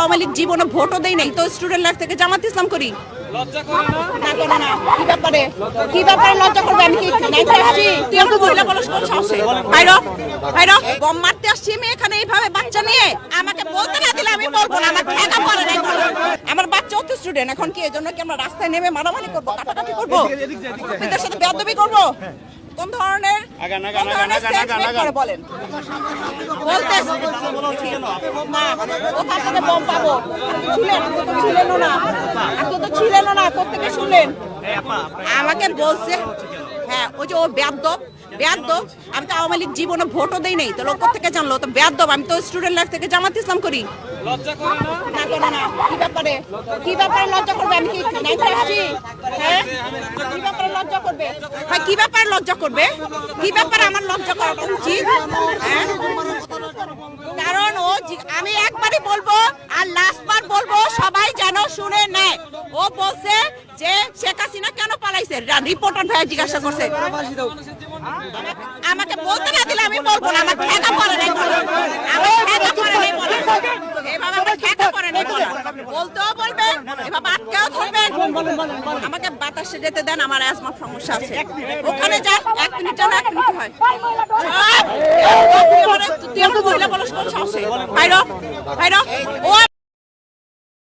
আওয়ামী লীগ জীবনে ভোটও দেই নাই। তো স্টুডেন্ট লাইফ থেকে জামাত ইসলাম করি। না? করে না। কি ব্যাপারে? কি ব্যাপারে লজ্জা করবে? আমি কি নাইতে আসছি তুই আমাকে মহিলা বলস কোন সাহসে ভাইরো ভাইরো বম মারতে আসছি আমি এখানে এইভাবে বাচ্চা নিয়ে। আমাকে বলতে না দিলে আমি বলব না আমার ঠেকা পড়ে নাই। আমার বাচ্চা তো স্টুডেন্ট এখন কি এজন্য কি আমরা রাস্তায় নেমে মারামারি করব কাটাকাটি করব? সাথে বেয়াদবি করব? কোন ধরনের কোন ধরনের আগান, আগান, statement আগান। করে বলেন? বলতে কোথা থেকে বম পাবো ছিলেন আপনি তো ছিলেনও না তো ছিলেনও না কোথেকে শুনলেন আমাকে বলছে হ্যাঁ ওই যে ও বেয়াদব বেয়াদব আমি তো আওয়ামী লীগ জীবনে ভোটও দেই নাই তো লোক থেকে জানলো? তো বেয়াদব আমি তো স্টুডেন্ট লাইফ থেকে জামাত ইসলাম করি। না? করে না। কি ব্যাপারে? কি ব্যাপারে লজ্জা করবে? আমি কি আসছি? হ্যাঁ? কি ব্যাপারে লজ্জা করবে? ভাই কি ব্যাপারে লজ্জা করবে? কি ব্যাপারে আমার লজ্জা করাটা উচিত? হ্যাঁ? কারণ ও আমি একবারই বলব, আর লাস্ট বার বলব, সবাই যেন শুনে নেয়। ও বলছে যে শেখ হাসিনা কেন পালাইছে? রিপোর্টার ভাই জিজ্ঞাসা করছে। আমাকে- আমাকে বলতে না দিলে আমি বলব না আমার ঠেকা পড়ে নাই বলে। আমার ঠেকা পড়ে নাই বলে। এভাবে আমার ঠেকা পড়ে নাই বলে। বলতেও বলবেন এভাবে আমাকে বাতাসে যেতে দেন আমার অ্যাজমা সমস্যা আছে। ওখানে যান এক মিনিট যান এক মিনিট হয়। তুই আমারে- মহিলা? ভাইরো, ভাইরো, ও